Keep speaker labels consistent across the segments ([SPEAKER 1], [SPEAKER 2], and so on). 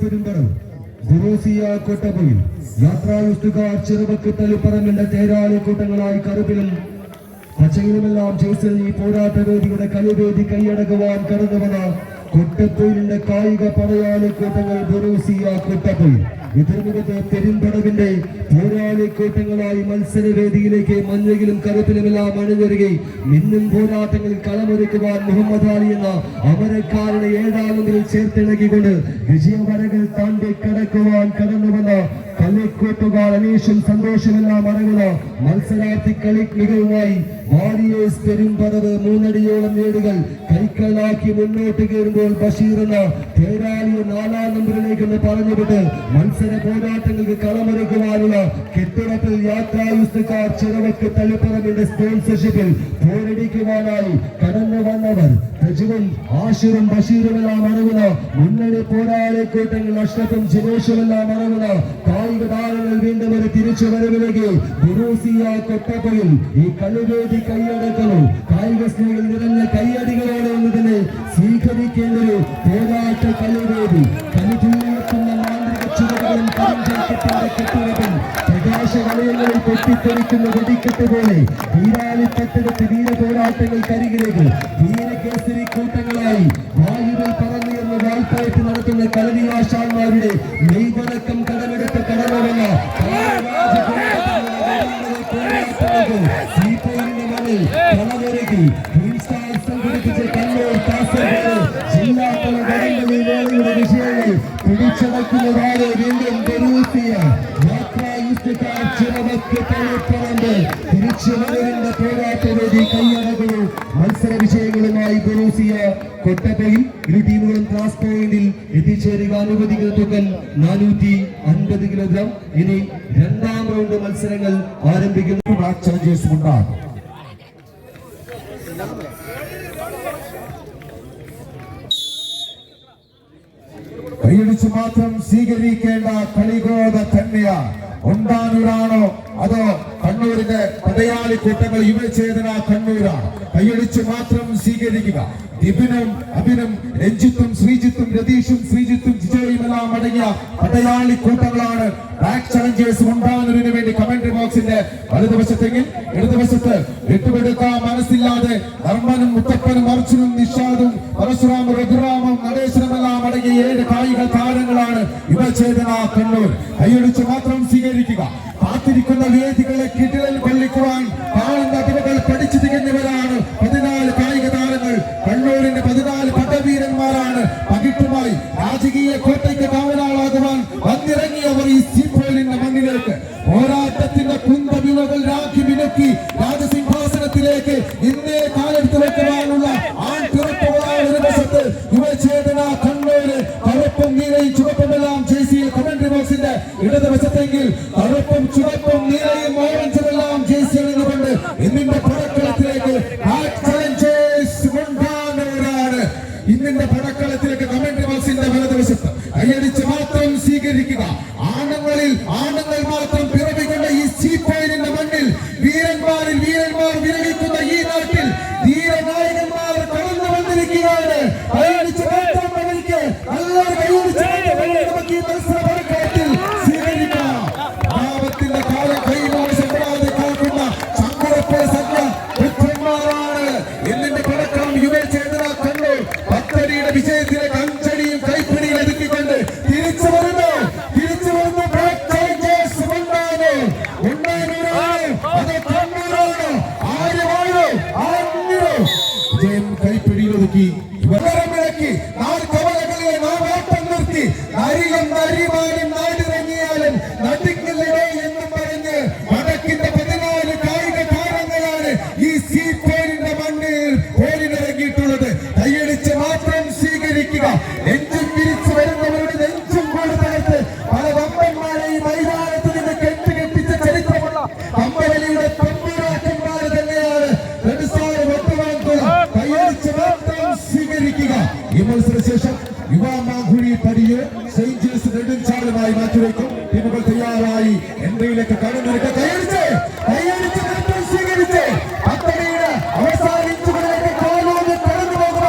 [SPEAKER 1] പെരുമ്പടം ദുറോസിയ കൊട്ടപൊയിൽ യാത്രായുസ്തുകാർ ചെറുപക്ക് തളിപ്പറമ്പിന്റെ തേരാളി കൂട്ടങ്ങളായി കറുപ്പിലും പച്ചയിലുമെല്ലാം ചേസിൽ ഈ പോരാട്ടവേദിയുടെ കളിവേദി കൈയടക്കുവാൻ കടന്നുവന്ന കൊട്ടപ്പൊയിലിന്റെ കായിക പടയാളി കൂട്ടങ്ങൾ ദുറോസിയ കുട്ടപ്പൊയിൽ എതിർമുഖത്ത് പെരുമ്പടവിന്റെ പോരാളി കൂട്ടങ്ങളായി മത്സരവേദിയിലേക്ക് മഞ്ഞയിലും കറുപ്പിലുമെല്ലാം അണിഞ്ഞൊരുകി മിന്നും പോരാട്ടങ്ങളിൽ കളമൊരുക്കുവാൻ മുഹമ്മദ് അലി എന്ന അമരക്കാരനെ ഏതാണെങ്കിലും ചേർത്തിണക്കിക്കൊണ്ട് വിജയവരകൾ താണ്ടി കടക്കുവാൻ കടന്നുവന്ന കളിക്കൂട്ടുകാർ അനീഷും സന്തോഷമെല്ലാം അടങ്ങുന്ന മത്സരാർത്ഥി കളി മികവുമായി വാരിയേഴ്സ് പെരുമ്പറവ് മൂന്നടിയോളം നേടുകൾ കൈക്കലാക്കി മുന്നോട്ട് കയറുമ്പോൾ ബഷീർ എന്ന തേരാളിയെ നാലാം നമ്പറിലേക്കൊന്ന് പറഞ്ഞുവിട്ട് മത്സര പോരാട്ടങ്ങൾക്ക് കളമൊരുക്കുവാനുള്ള കെട്ടിടത്തിൽ യാത്രായുസ്തുക്കാർ ചിറവക്ക് തളിപ്പറമ്പിന്റെ സ്പോൺസർഷിപ്പിൽ പോരടിക്കുവാനായി കടന്നു വന്നവർ. രജുവും ആഷിറും ബഷീറുമെല്ലാം അടങ്ങുന്ന മുന്നണി പോരാളി കൂട്ടങ്ങൾ അഷ്ടത്തും ജിനേഷുമെല്ലാം അടങ്ങുന്ന കായിക താരങ്ങൾ വീണ്ടും ഒരു തിരിച്ചു വരവിലേക്ക് കൊട്ടപ്പയിൽ ഈ കളിവേദി കൈയടക്കുന്നു. കായിക സ്നേഹികൾ നിറഞ്ഞ കൈയടികളോടെ എന്നതിനെ സ്വീകരിക്കേണ്ട ഒരു പോരാട്ട കലവേദി കളിതുള്ളിയെത്തുന്ന മാന്ത്രിക ചുവടുകളും പഞ്ചായത്തിന്റെ കെട്ടിടത്തിൽ പ്രകാശ വലയങ്ങളിൽ പൊട്ടിത്തെറിക്കുന്ന വെടിക്കെട്ട് പോലെ വീരാളിപ്പെട്ടെടുത്ത് വീര പോരാട്ടങ്ങൾക്കരികിലേക്ക് വീരകേസരി കൂട്ടങ്ങളായി വായുവിൽ പറന്നു എന്ന് നടത്തുന്ന കളരിയാശാന്മാരുടെ നെയ്വണക്കം കടമെടുത്ത കടന്നുവന്ന സീപ്പോയിന്റെ മണ്ണിൽ കളമൊരുക്കി സംഘടിപ്പിച്ച കണ്ണൂർ കാസർഗോഡ് ജില്ലാതല വേളയുടെ വിഷയങ്ങൾ പിടിച്ചടക്കുന്നതാണ് വീണ്ടും ബെറൂസിയ തളിപ്പറമ്പ് തിരിച്ചുവരവിന്റെ പോരാട്ടവേദി കൈയടക്കുന്നു മത്സര വിജയങ്ങളുമായി ബെറൂസിയ കൊട്ടപ്പയിൽ ഇരു ടീമുകളും ക്ലാസ് പോയിന്റിൽ എത്തിച്ചേരുക. അനുവദിക്കുന്ന തുകൽ നാനൂറ്റി അൻപത് കിലോഗ്രാം ഇനി രണ്ടാം റൗണ്ട് മത്സരങ്ങൾ ആരംഭിക്കുന്നു.
[SPEAKER 2] ചാർജേഴ്സ് ഉണ്ടാകും കൈയടിച്ച് മാത്രം സ്വീകരിക്കേണ്ട കളികോത തന്നെയാണ് ഉണ്ടാനൂരാണോ? അതോ കണ്ണൂരിന്റെ പടയാളി കൂട്ടങ്ങൾ യുവചേതന കണ്ണൂരാണ്. കൈയടിച്ച് മാത്രം സ്വീകരിക്കുക. ദിബിനും അഭിനും രഞ്ജിത്തും ശ്രീജിത്തും രതീഷും ശ്രീജിത്തും ജിജോയും എല്ലാം അടങ്ങിയ പടയാളി കൂട്ടങ്ങളാണ് ബാക്ക് ചലഞ്ചേഴ്സ് ഉണ്ടാകുന്നതിന് വേണ്ടി കമന്ററി ബോക്സിന്റെ വലതുവശത്തെങ്കിൽ ഇടതുവശത്ത് വിട്ടുപെടുക്കാൻ മനസ്സില്ലാതെ ധർമ്മനും മുത്തപ്പനും അർജുനും നിഷാദും പരശുരാമും രഘുറാമും നടേശനുമെല്ലാം അടങ്ങിയ ഏഴ് കായിക താരങ്ങളാണ് യുവചേതന കണ്ണൂർ. കൈയടിച്ച് മാത്രം സ്വീകരിക്കുക. കാത്തിരിക്കുന്ന വേദികളെ കിടിലൽ കൊള്ളിക്കുവാൻ പാളം അതിരുകൾ പഠിച്ചു തികഞ്ഞവരാണ് പതിനാല് കായിക താരങ്ങൾ. കണ്ണൂരിന്റെ പതിനാല് പട്ടവീരന്മാരാണ് പകിട്ടുമായി രാജകീയ കോട്ടയ്ക്ക് കാവലാളാകുവാൻ വന്നിറങ്ങിയവർ ഈ സീപ്പോയിലിന്റെ മണ്ണിലേക്ക്. പോരാട്ടത്തിന്റെ കുന്തവിളകൾ രാഖി മിനുക്കി രാജസിംഹാസനത്തിലേക്ക് ഇന്നേ കാലെടുത്ത് വെക്കുവാനുള്ള ആൺ പിറപ്പുകളാണ് ഒരു വശത്ത്. യുവചേതന കണ്ണൂര് കറുപ്പും നീലയും ചുവപ്പുമെല്ലാം ജേസിയിൽ കമന്ററി ബോക്സിന്റെ ഇടതുവശത്തെങ്കിൽ കറുപ്പും സ്വീകരിക്കുക. ആണുങ്ങളിൽ ആണുങ്ങൾ മാത്രം നെടുഞ്ചാലുമായി മാറ്റിവെക്കും ടീമുകൾ തയ്യാറായി. എന്തയിലേക്ക് കടന്നൊരുക്ക കൈയടിച്ച് കൈയടിച്ച് കരുത്തിൽ സ്വീകരിച്ച് കടന്നു പോകുക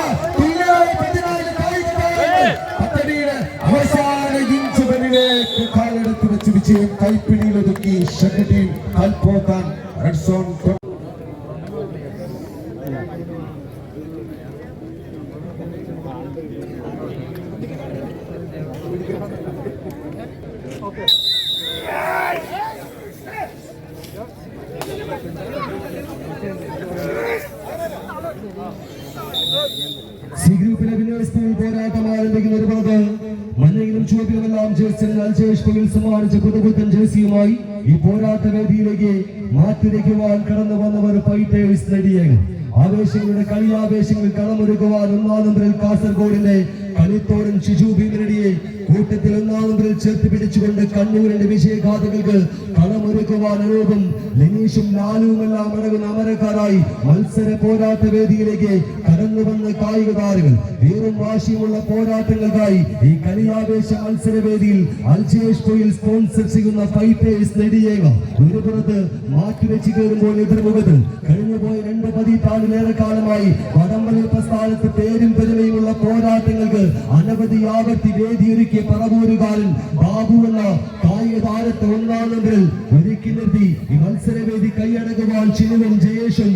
[SPEAKER 2] കാലെടുത്ത് വെച്ച് വിജയം കൈപ്പിടിയിൽ ഒതുക്കി ഷെഡ് ടീം കൽപ്പോക്കാൻ റെഡ്
[SPEAKER 1] സി ഗ്രൂപ്പിലെ ടീം പോരാട്ടം ആരംഭിക്കുന്ന ഒരു ഭാഗത്ത് മഞ്ഞയിലും ചുവപ്പിലുമെല്ലാം ജേഴ്സിൽ അൽജേഷ് പകൽ സമ്മാനിച്ച പുതുപുത്തൻ ജേഴ്സിയുമായി ഈ പോരാട്ട വേദിയിലേക്ക് മാറ്റിരയ്ക്കുവാൻ കടന്നു വന്നവർ ഫൈറ്റേഴ്സ് നേടിയത് ആവേശങ്ങളുടെ കളിയാവേശങ്ങൾ കളമൊരുക്കുവാൻ ഒന്നാം നമ്പറിൽ കാസർഗോഡിന്റെ കളിത്തോടൻ ഷിജു ഭീമനടിയെ കൂട്ടത്തിൽ ഒന്നാം നമ്പറിൽ ചേർത്ത് പിടിച്ചുകൊണ്ട് കണ്ണൂരിന്റെ വിജയഗാഥകൾക്ക് കളമൊരുക്കുവാൻ അനൂപും ലിനീഷും ലാലുവുമെല്ലാം അടങ്ങുന്ന അമരക്കാരായി മത്സര പോരാട്ട വേദിയിലേക്ക് കടന്നു വന്ന കായിക താരങ്ങൾ വീറും വാശിയുമുള്ള പോരാട്ടങ്ങൾക്കായി ഈ കളിയാവേശ മത്സരവേദിയിൽ അൽജേഷ് കോയിൽ സ്പോൺസർ ചെയ്യുന്ന ഫൈറ്റേഴ്സ് നെടിയേക. ഒരു പുറത്ത് മാറ്റിവെച്ച് കയറുമ്പോൾ എതിർമുഖത്ത് കഴിഞ്ഞുപോയ രണ്ട് പതിറ്റാണ്ടിലേറെ കാലമായി വടംവലി പ്രസ്ഥാനത്ത് പേരും പെരുമയുമുള്ള പോരാട്ടങ്ങൾക്ക് അനവധി ആവർത്തി വേദിയൊരുക്കിയ പറവൂരുകാരൻ ബാബു എന്ന കായിക താരത്തെ ഒന്നാം നമ്പറിൽ ഒരുക്കി നിർത്തി. ഈ മത്സരവേദി കൈയടക്കുവാൻ ചിനുവും ജയേഷും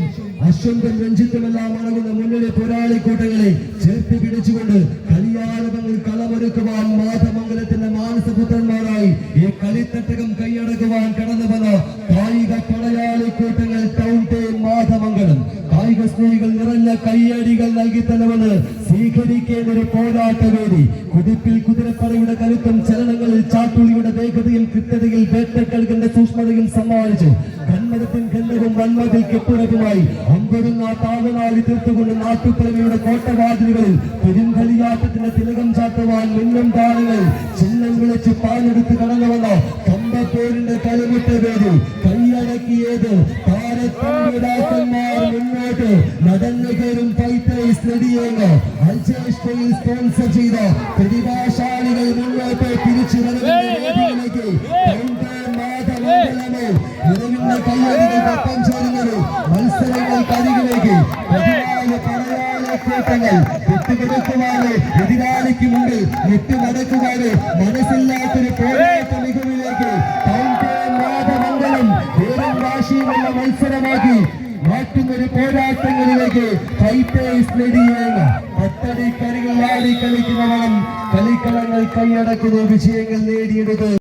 [SPEAKER 1] അശ്വന്തൻ രഞ്ജിത്തുമെല്ലാം അടങ്ങുന്ന മുന്നണി പോരാളിക്കൂട്ടങ്ങളെ ചേർത്ത് പിടിച്ചുകൊണ്ട് കളിയാളവങ്ങൾ കളമൊരുക്കുവാൻ മാധമംഗലത്തിന്റെ മാനസപുത്രന്മാരായി ഈ കളിത്തട്ടകം കൈയടക്കുവാൻ കടന്നു വന്ന സ്നേഹികൾ നിറഞ്ഞ കയ്യടികൾ നൽകി തലവന് സ്വീകരിക്കേണ്ട ഒരു പോരാട്ട വേദി കുതിപ്പിൽ കുതിരപ്പറയുടെ കരുത്തും ചലനങ്ങളിൽ ചാട്ടുളിയുടെ വേഗതയിൽ കൃത്യതയിൽ വേട്ടക്കൽകന്റെ സൂക്ഷ്മതയിൽ സമ്മാനിച്ചു. കണ്ണവും വന്മതിൽ കെട്ടുറപ്പുമായി അമ്പൊരുന്ന താവനാളി തീർത്തുകൊണ്ട് നാട്ടുപ്രമിയുടെ കോട്ടവാതിലുകളിൽ പെരുങ്കളിയാട്ടത്തിന്റെ തിലകം ചാട്ടുവാൻ മിന്നും താരങ്ങൾ ചിഹ്നം വിളിച്ച് പാലെടുത്ത് കടന്നു വന്ന കമ്പപ്പോരിന്റെ കളിമുട്ട വേദി. കൈയടക്കിയത് താരത്തമ്പുരാക്കന്മാർ മുന്നോട്ട് നടന്നു കയറും ഫൈറ്റേഴ്സ് നെടിയേങ്ങ അൽജേഷ് സ്പോൺസർ ചെയ്ത പ്രതിഭാശാലികൾ മുന്നോട്ട് തിരിച്ചു വരുന്നതിലേക്ക് നിറവിന്റെ കയ്യടികൾക്കൊപ്പം ചേരുന്നത്. മത്സരങ്ങൾക്കരികിലേക്ക് പതിനാല് പടയാളക്കൂട്ടങ്ങൾ വിട്ടുകൊടുക്കുവാന് എതിരാളിക്ക് മുന്നിൽ വിട്ടുമടക്കുവാന് മനസ്സില്ലാത്തൊരു മാറ്റുന്നൊരു പോരാട്ടങ്ങളിലേക്ക് പത്തടി കളികൾ ആടി കളിക്കുന്നവണം കളിക്കളങ്ങൾ കൈയടക്കുന്ന വിജയങ്ങൾ നേടിയെടുത്ത്.